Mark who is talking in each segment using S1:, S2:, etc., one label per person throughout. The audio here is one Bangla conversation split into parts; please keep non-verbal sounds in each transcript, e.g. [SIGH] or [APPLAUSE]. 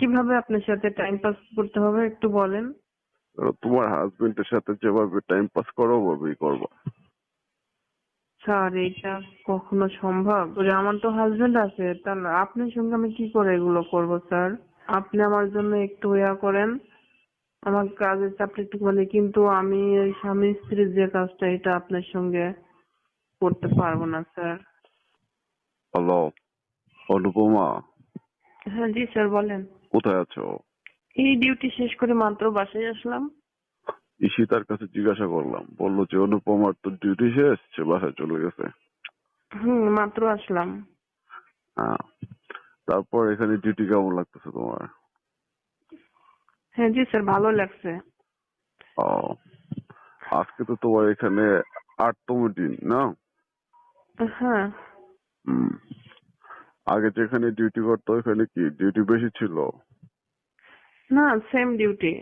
S1: কীভাবে আপনার সাথে টাইম পাস করতে হবে একটু বলেন?
S2: তোমার হাজবেন্ডের সাথে যেভাবে টাইম পাস করো ওভাবেই করবা।
S1: স্যার এটা কখনো সম্ভব? আমার তো হাজবেন্ড আছে তাহলে আপনার সঙ্গে আমি কি করে এগুলো করব স্যার? আপনি আমার জন্য একটু ইয়া করেন। আমার কাজের চাপটা একটু বলে কিন্তু আমি স্বামী স্ত্রীর যে কাজটা এটা আপনার সঙ্গে করতে পারব না স্যার।
S2: হ্যালো অনুপমা।
S1: হ্যাঁ জি স্যার বলেন।
S2: কোথায় আছো?
S1: এই ডিউটি শেষ করে মাত্র বাসায় আসলাম।
S2: ঈশিতার কাছে জিজ্ঞাসা করলাম। বলল যে অনুপমার তো ডিউটি শেষ সে বাসায় চলে গেছে।
S1: হুম মাত্র আসলাম।
S2: হ্যাঁ। তারপর এখানে ডিউটি কেমন লাগতেছে তোমার?
S1: হ্যাঁ জি স্যার ভালো লাগছে।
S2: ও আজকে তো তোমার এখানে আটতম দিন না?
S1: হ্যাঁ।
S2: হুম। আগে যেখানে ডিউটি করতো ওখানে কি ডিউটি বেশি ছিল?
S1: না সেম ডিউটি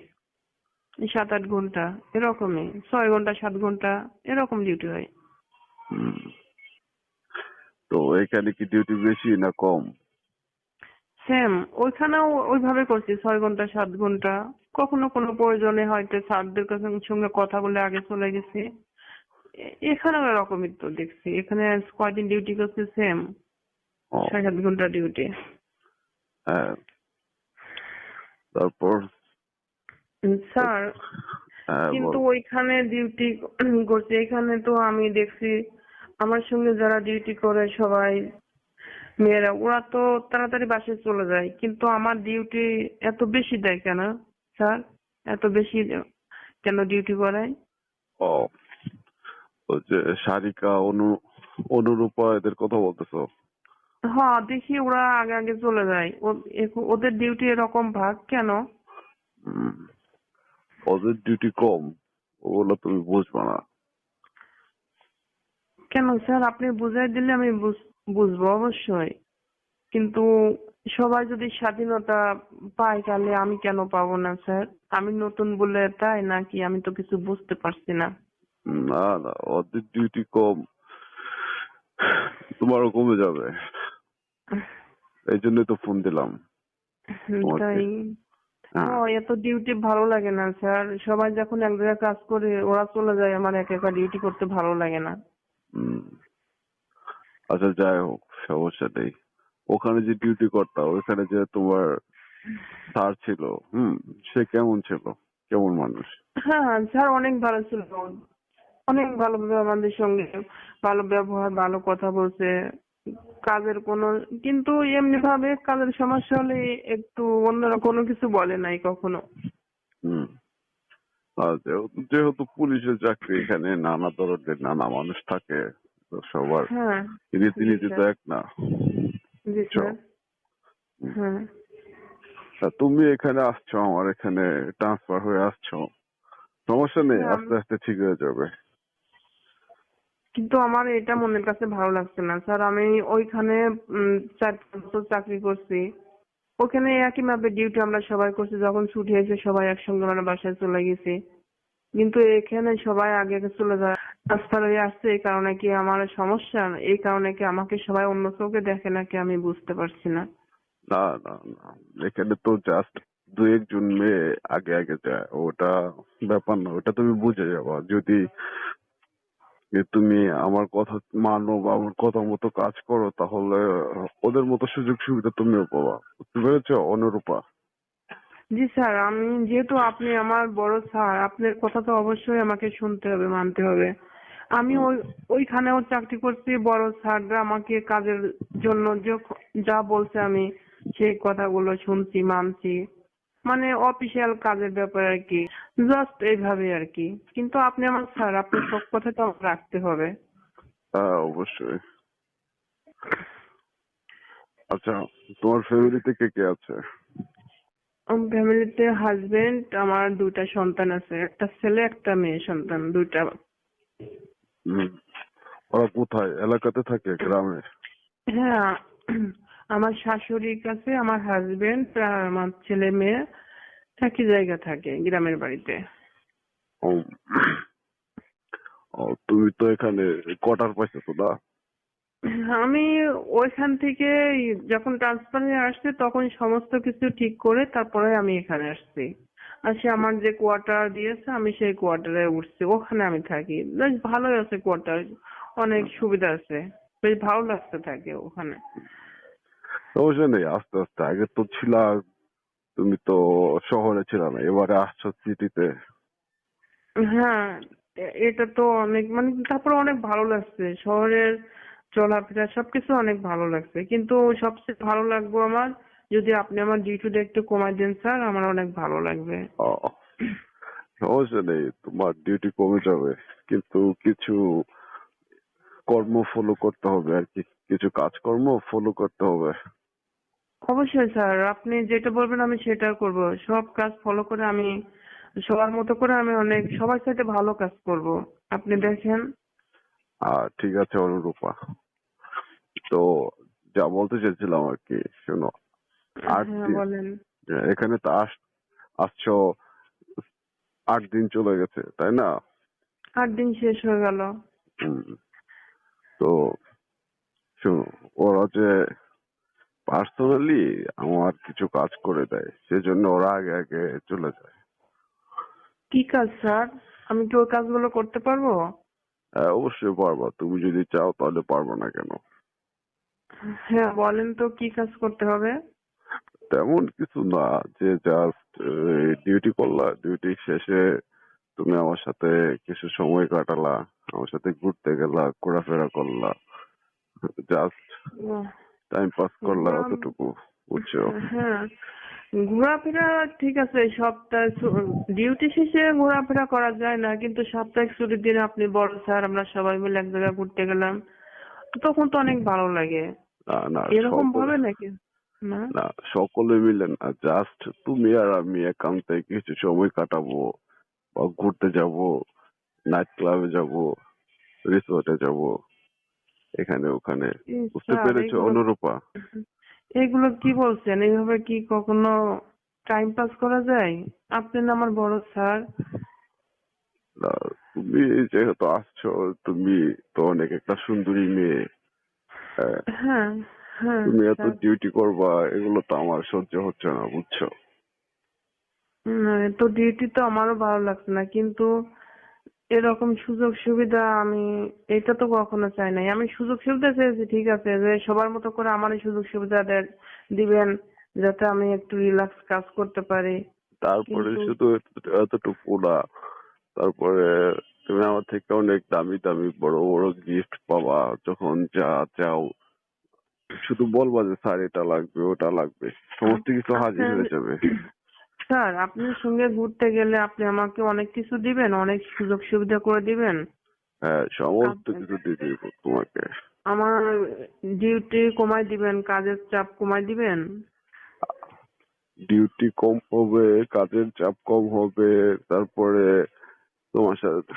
S1: সাত আট ঘণ্টা এরকমই। ছয় ঘণ্টা সাত ঘণ্টা এরকম ডিউটি হয়।
S2: তো এখানে কি ডিউটি বেশি না কম?
S1: সেম ওইখানেও ওইভাবে করছি ছয় ঘণ্টা সাত ঘণ্টা। কখনো কোনো প্রয়োজনে হয়তো স্যারদের কাছে সঙ্গে কথা বলে আগে চলে গেছি। এখানেও এরকমই তো দেখছি। এখানে কয়দিন ডিউটি করছি সেম ছয় সাত ঘণ্টা ডিউটি
S2: হ্যাঁ। তারপর?
S1: স্যার
S2: হ্যাঁ
S1: কিন্তু ওইখানে ডিউটি [COUGHS] করছে এখানে তো আমি দেখছি আমার সঙ্গে যারা ডিউটি করে সবাই মেয়েরা ওরা তো তাড়াতাড়ি বাসায় চলে যায় কিন্তু আমার ডিউটি এত বেশি দেয় কেন স্যার? এত বেশি কেন ডিউটি করায়?
S2: ও যে সারিকা অনু অনুরূপা এদের কথা বলতেছো?
S1: হ্যাঁ দেখি ওরা আগে আগে চলে যায়। ওদের ডিউটি এরকম ভাগ কেন?
S2: ওদের ডিউটি কম ওগুলো তুমি বুঝবে না।
S1: কেন স্যার? আপনি বুঝাই দিলে আমি বুঝ- বুঝব অবশ্যই। কিন্তু সবাই যদি স্বাধীনতা পায় তাহলে আমি কেন পাবো না স্যার? আমি নতুন বলে তাই নাকি? আমি তো কিছু বুঝতে পারছি না।
S2: না না ওদের ডিউটি কম তোমারও কমে যাবে। এই জন্যই তো ফোন দিলাম।
S1: তাই
S2: হ্যাঁ।
S1: এত ডিউটি ভালো লাগে না স্যার সবাই যখন এক জায়গায় কাজ করে ওরা চলে যায় আমার একা একা ডিউটি করতে ভালো লাগে না।
S2: আচ্ছা যাই হোক সমস্যা নেই। ওখানে যে ডিউটি করতাম ওখানে যে তোমার স্যার ছিল হুম সে কেমন ছিল? কেমন মানুষ?
S1: হ্যাঁ স্যার অনেক ভালো ছিল। অনেক ভালোভাবে আমাদের সঙ্গে। ভালো ব্যবহার ভালো কথা বলছে। কাজের কোনো কিন্তু এমনি ভাবে কাজের সমস্যা হলে একটু অন্যরা কোনো কিছু বলে নাই কখনো।
S2: যেহেতু পুলিশের চাকরি এখানে নানা ধরনের নানা মানুষ থাকে তো সবার
S1: হ্যাঁ।
S2: রীতিনীতি তো এক না।
S1: হ্যাঁ।
S2: তুমি এখানে আসছো আমার এখানে ট্রান্সফার হয়ে আসছো। সমস্যা নেই
S1: হ্যাঁ।
S2: আস্তে আস্তে ঠিক হয়ে যাবে।
S1: কিন্তু আমার এটা মনের কাছে ভালো লাগছে না। স্যার, আমি ওইখানে চার বছর চাকরি করছি। ওখানে একই ভাবে ডিউটি আমরা সবাই করছি। যখন ছুটি হয়েছে, সবাই একসঙ্গে মানে বাসায় চলে গেছি। কিন্তু এখানে সবাই আগে আগে চলে যায়। ট্রান্সফার হয়ে আসছে, এই কারণে কি আমার সমস্যা? এই কারণে কি আমাকে সবাই অন্য চোখে দেখে নাকি আমি বুঝতে পারছি না?
S2: না না না। এখানে তো জাস্ট দু একজন মেয়ে আগে আগে যায়। ওটা ব্যাপার না। ওটা তুমি বুঝে যাবা। যদি যে তুমি আমার কথা মানো বা আমার কথা মতো কাজ করো, তাহলে ওদের মতো সুযোগ সুবিধা তুমিও পাবা। বুঝতে পেরেছ, অনুরূপা?
S1: জি স্যার, আমি যেহেতু আপনি আমার বড় স্যার, আপনার কথা তো অবশ্যই আমাকে শুনতে হবে, মানতে হবে। আমি ওই, ওইখানেও চাকরি করছি, বড় স্যাররা আমাকে কাজের জন্য যা বলছে আমি সেই কথাগুলো শুনছি, মানছি। মানে অফিসিয়াল কাজের ব্যাপারে আর কি। জাস্ট এইভাবে আর কি। কিন্তু আপনি আমার স্যার আপনার সব কথা তো রাখতে হবে।
S2: হ্যাঁ অবশ্যই। আচ্ছা তোমার ফ্যামিলিতে কে কে আছে?
S1: ফ্যামিলিতে হাজবেন্ড আমার দুইটা সন্তান আছে। একটা ছেলে একটা মেয়ে সন্তান দুইটা।
S2: হুম। ওরা কোথায়? এলাকাতে থাকে গ্রামে?
S1: হ্যাঁ। আমার শাশুড়ির কাছে আমার হাজবেন্ড আমার ছেলে মেয়ে একই জায়গা থাকে গ্রামের বাড়িতে।
S2: তুমি তো এখানে কোয়ার্টার পাইছো না?
S1: আমি ওইখান থেকে যখন ট্রান্সফার হয়ে আসছে তখন সমস্ত কিছু ঠিক করে তারপরে আমি এখানে আসছি। আর সে আমার যে কোয়ার্টার দিয়েছে আমি সেই কোয়ার্টারে উঠছি। ওখানে আমি থাকি। বেশ ভালোই আছে কোয়ার্টার অনেক সুবিধা আছে। বেশ ভালো লাগতে থাকে ওখানে।
S2: সমস্যা নেই আস্তে আস্তে আগে তো ছিলা তুমি তো শহরে ছিল না এবারে আসছো সিটিতে
S1: হ্যাঁ এটা তো অনেক মানে তারপরে অনেক ভালো লাগছে শহরের চলাফেরা সবকিছু অনেক ভালো লাগছে কিন্তু সবচেয়ে ভালো লাগবে আমার যদি আপনি আমার ডিউটিটা একটু কমাই দেন স্যার আমার অনেক ভালো লাগবে।
S2: সমস্যা নেই তোমার ডিউটি কমে যাবে কিন্তু কিছু কর্ম ফলো করতে হবে আর কি কিছু কাজকর্ম ফলো করতে হবে।
S1: অবশ্যই স্যার আপনি যেটা বলবেন আমি সেটা করব। সব কাজ ফলো করে আমি সবার মতো করে আমি অনেক সবার সাথে ভালো কাজ করব। আপনি দেখেন।
S2: আর ঠিক আছে অনুরূপা। তো যা বলতে চাইছিলাম আর কি শোনো। আট
S1: হ্যাঁ
S2: দিন।
S1: বলেন।
S2: এখানে তো আস আসছো আট দিন চলে গেছে তাই না?
S1: আট দিন শেষ হয়ে গেল।
S2: তো শোনো ওরা যে পার্সোনালি আমার কিছু কাজ করে দেয় সেজন্য ওরা আগে আগে চলে যায়।
S1: কি কাজ স্যার? আমি কি ওই কাজগুলো করতে পারব?
S2: হ্যাঁ অবশ্যই পারবা। তুমি যদি চাও তাহলে পারবা না কেন?
S1: হ্যাঁ বলেন তো কি কাজ করতে হবে?
S2: তেমন কিছু না যে জাস্ট ডিউটি করলা। ডিউটি শেষে তুমি আমার সাথে কিছু সময় কাটালা আমার সাথে ঘুরতে গেলা ঘোরাফেরা করলা। জাস্ট টাইম পাস করলা অতটুকু বুঝছ?
S1: হ্যাঁ ঘোরাফেরা ঠিক আছে সপ্তাহে ডিউটি শেষে ঘোরাফেরা করা যায় না কিন্তু সাপ্তাহিক ছুটির দিনে আপনি বড় স্যার আমরা সবাই মিলে এক জায়গায় ঘুরতে গেলাম তখন তো অনেক ভালো লাগে।
S2: না না
S1: এরকম ভাবে নাকি? না?
S2: না সকলে মিলে না জাস্ট তুমি আর আমি একান্তে কিছু সময় কাটাবো বা ঘুরতে যাব নাইট ক্লাবে যাব রিসোর্টে যাব। এখানে ওখানে। বুঝতে পেরেছ? অনুরূপা। [LAUGHS]
S1: এগুলো কি বলছেন? এইভাবে কি কখনো টাইম পাস করা যায়? আপনি না আমার বড় স্যার।
S2: তুমি যেহেতু আসছো তুমি তো অনেক একটা সুন্দরী মেয়ে। হ্যাঁ,
S1: হ্যাঁ হ্যাঁ
S2: তুমি এত। ডিউটি করবা এগুলো তো আমার সহ্য হচ্ছে না বুঝছ?
S1: না, তো ডিউটি তো আমারও ভালো লাগছে না কিন্তু এরকম সুযোগ সুবিধা আমি এটা তো কখনো চাই নাই। আমি সুযোগ সুবিধা চেয়েছি ঠিক আছে যে সবার মতো করে আমারই সুযোগ সুবিধা দিবেন যাতে আমি একটু রিল্যাক্স কাজ করতে পারি।
S2: তারপরে শুধু এত- এতটুকু না তারপরে তুমি আমার থেকে অনেক দামি দামি বড় বড় গিফট পাবা যখন যা চাও। শুধু বলবা যে স্যার এটা লাগবে ওটা লাগবে। সমস্ত কিছু হাজির হয়ে যাবে।
S1: স্যার আপনার সঙ্গে ঘুরতে গেলে আপনি আমাকে অনেক কিছু দিবেন অনেক সুযোগ সুবিধা করে দিবেন।
S2: হ্যাঁ সমস্ত। কিছু দিয়ে দিব তোমাকে।
S1: আমার ডিউটি কমাই দিবেন কাজের চাপ কমাই দিবেন?
S2: ডিউটি কম হবে কাজের চাপ কম হবে তারপরে তোমার সাথে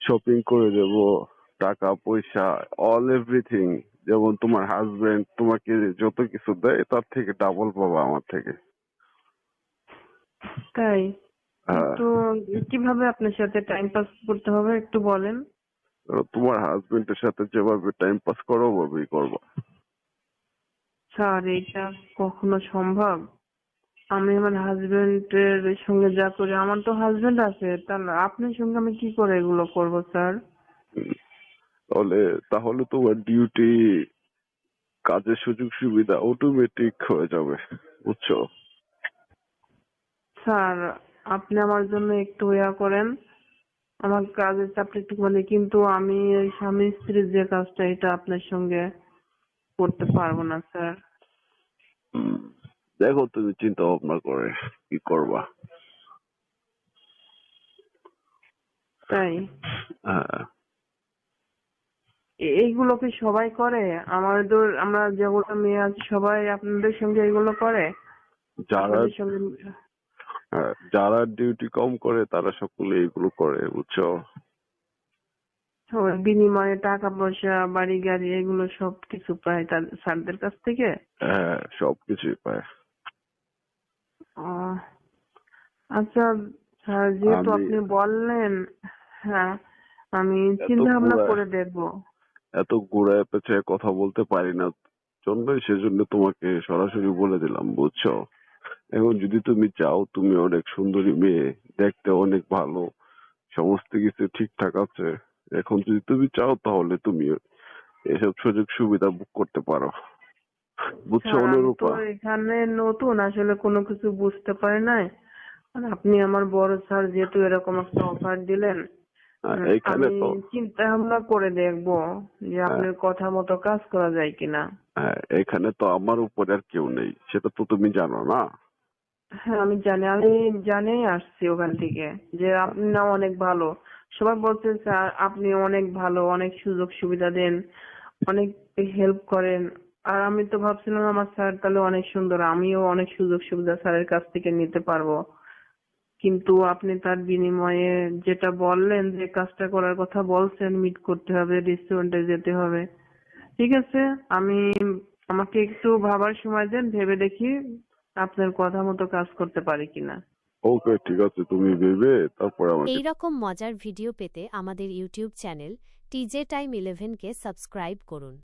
S2: শপিং করে দেব টাকা পয়সা অল এভরিথিং যেমন তোমার হাজবেন্ড তোমাকে যত কিছু দেয় তার থেকে ডাবল পাবা আমার থেকে।
S1: তাই?
S2: হ্যাঁ।
S1: তো কীভাবে আপনার সাথে টাইম পাস করতে হবে একটু বলেন?
S2: তোমার হাজবেন্ডের সাথে যেভাবে টাইম পাস করো ওভাবেই করবা।
S1: স্যার এটা কখনো সম্ভব? আমি আমার হাজবেন্ডের সঙ্গে যা করি আমার তো হাজবেন্ড আছে তাহলে আপনার সঙ্গে আমি কি করে এগুলো করব স্যার।
S2: তাহলে তাহলে তোমার ডিউটি কাজের সুযোগ সুবিধা অটোমেটিক হয়ে যাবে বুঝছ?
S1: স্যার আপনি আমার জন্য একটু ইয়া করেন। আমার কাজের চাপটা একটু মানে কিন্তু আমি এই স্বামী স্ত্রীর যে কাজটা এটা আপনার সঙ্গে করতে পারব না স্যার।
S2: দেখো তুমি চিন্তা ভাবনা করে কি করবা।
S1: তাই?
S2: হ্যাঁ।
S1: এইগুলো কি সবাই করে? আমাদের আমরা যেগুলো মেয়ে আছি সবাই আপনাদের সঙ্গে এগুলো করে?
S2: যারা যারা ডিউটি কম করে তারা সকলে এগুলো করে বুঝছ?
S1: বিনিময়ে টাকা পয়সা বাড়ি গাড়ি এগুলো সব কিছু পায় তাদের স্যারদের কাছ থেকে?
S2: হ্যাঁ সবকিছুই পায়।
S1: আচ্ছা যেহেতু আপনি বললেন হ্যাঁ আমি চিন্তা ভাবনা করে দেখব।
S2: এত ঘুরায় পেঁচায় কথা বলতে পারি না জন্য সেজন্য তোমাকে সরাসরি বলে দিলাম বুঝছ? এখন যদি তুমি চাও তুমি অনেক সুন্দরী মেয়ে দেখতে অনেক ভালো সমস্ত কিছু ঠিকঠাক আছে। এখন যদি তুমি চাও তাহলে তুমি এসব সুযোগ সুবিধা বুক করতে পারো। বুঝছ অনুরূপা?
S1: এখানে নতুন আসলে কোনো কিছু বুঝতে পারি নাই। আপনি আমার বড় স্যার যেহেতু এরকম একটা অফার দিলেন আমি
S2: তো
S1: চিন্তা ভাবনা করে দেখব যে আপনার কথা মতো কাজ করা যায় কিনা।
S2: হ্যাঁ এখানে তো আমার উপরে আর কেউ নেই সেটা তো তুমি জানো না।
S1: হ্যাঁ আমি জানি, আমি জানিই আসছি ওখান থেকে যে আপনি না অনেক ভালো। সবাই বলছে, স্যার, আপনি অনেক ভালো, অনেক সুযোগ সুবিধা দেন, অনেক হেল্প করেন। আর আমি তো ভাবছিলাম, আমার স্যার তাহলে অনেক সুন্দর, আমিও অনেক সুযোগ সুবিধা স্যারের কাছ থেকে নিতে পারব। কিন্তু আপনি তার বিনিময়ে যেটা বললেন, যে কাজটা করার কথা বলছেন মিট করতে হবে রেস্টুরেন্টে যেতে হবে। ঠিক আছে, আমি আমাকে একটু ভাবার সময় দেন, ভেবে দেখি আপনার কথা মতো কাজ করতে পারি কিনা।
S2: ওকে ঠিক আছে তুমি ভেবে তারপর আমাকে
S3: এই রকম মজার ভিডিও পেতে আমাদের ইউটিউব চ্যানেল টিজে টাইম ইলেভেনকে সাবস্ক্রাইব করুন।